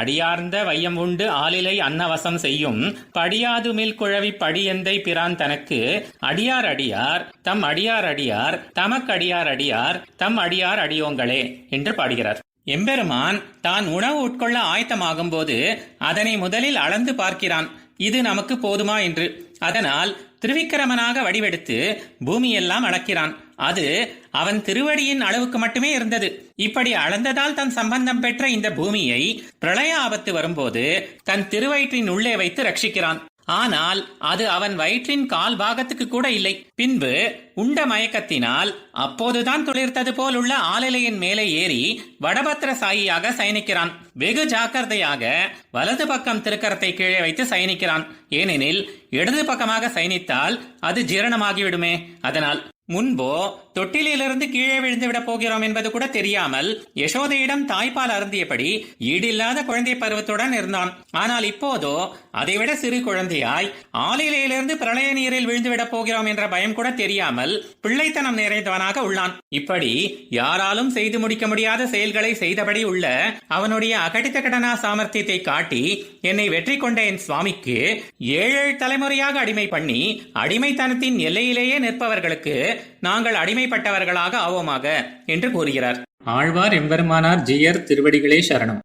அடியார்ந்த வையம் உண்டு ஆளிலை அன்னவசம் செய்யும். படியாது குழவி படியந்தை பிரான் தனக்கு. அடியார் அடியார் தம் அடியார் அடியார் தமக்கடியார் அடியார் தம் அடியார் அடியோங்களே என்று பாடுகிறார். எம்பெருமான் தான் உணவு உட்கொள்ள ஆயத்தமாகும் போது அதனை முதலில் அளந்து பார்க்கிறான். இது நமக்கு போதுமா என்று. அதனால் திருவிக்கிரமனாக வடிவெடுத்து பூமியெல்லாம் அளக்கிறான். அது அவன் திருவடியின் அளவுக்கு மட்டுமே இருந்தது. இப்படி அளந்ததால் தன் சம்பந்தம் பெற்ற இந்த பூமியை பிரளய ஆபத்து வரும்போது தன் திருவயிற்றின் உள்ளே வைத்து ரட்சிக்கிறான். ஆனால் அது அவன் வயிற்றின் கால் பாகத்துக்கு கூட இல்லை. பின்பு உண்ட மயக்கத்தினால் அப்போதுதான் துளிர்த்தது போல் உள்ள ஆளிலையின் மேலே ஏறி வடபத்திர சாயியாக சயனிக்கிறான். வெகு ஜாக்கிரதையாக வலது பக்கம் திருக்கரத்தை கீழே வைத்து சயனிக்கிறான். ஏனெனில் இடது பக்கமாக சயனித்தால் அது ஜீரணமாகிவிடுமே. அதனால் முன்போ தொட்டிலிலிருந்து கீழே விழுந்து விட போகிறோம் என்பது கூட தெரியாமல் யசோதையிடம் தாய்ப்பால் அருந்தியபடி ஈடில்லாத குழந்தை பருவத்துடன் இருந்தான். ஆனால் இப்போதோ அதைவிட சிறு குழந்தையாய் ஆளிலையிலிருந்து பிரளய நீரில் விழுந்து விட போகிறோம் என்ற பயம் கூட தெரியாமல் பிள்ளைத்தனம் நிறைந்தவனாக உள்ளான். இப்படி யாராலும் செய்து முடிக்க முடியாத செயல்களை செய்தபடி உள்ள அவனுடைய அகடித்த கடனா சாமர்த்தியத்தை காட்டி என்னை வெற்றி கொண்ட என் சுவாமிக்கு ஏழு தலைமுறையாக அடிமை பண்ணி அடிமைத்தனத்தின் எல்லையிலேயே நிற்பவர்களுக்கு நாங்கள் அடிமைப்பட்டவர்களாக ஆவோமாக என்று கூறுகிறார். ஆழ்வார் எம்பெருமானார் ஜீயர் திருவடிகளே சரணம்.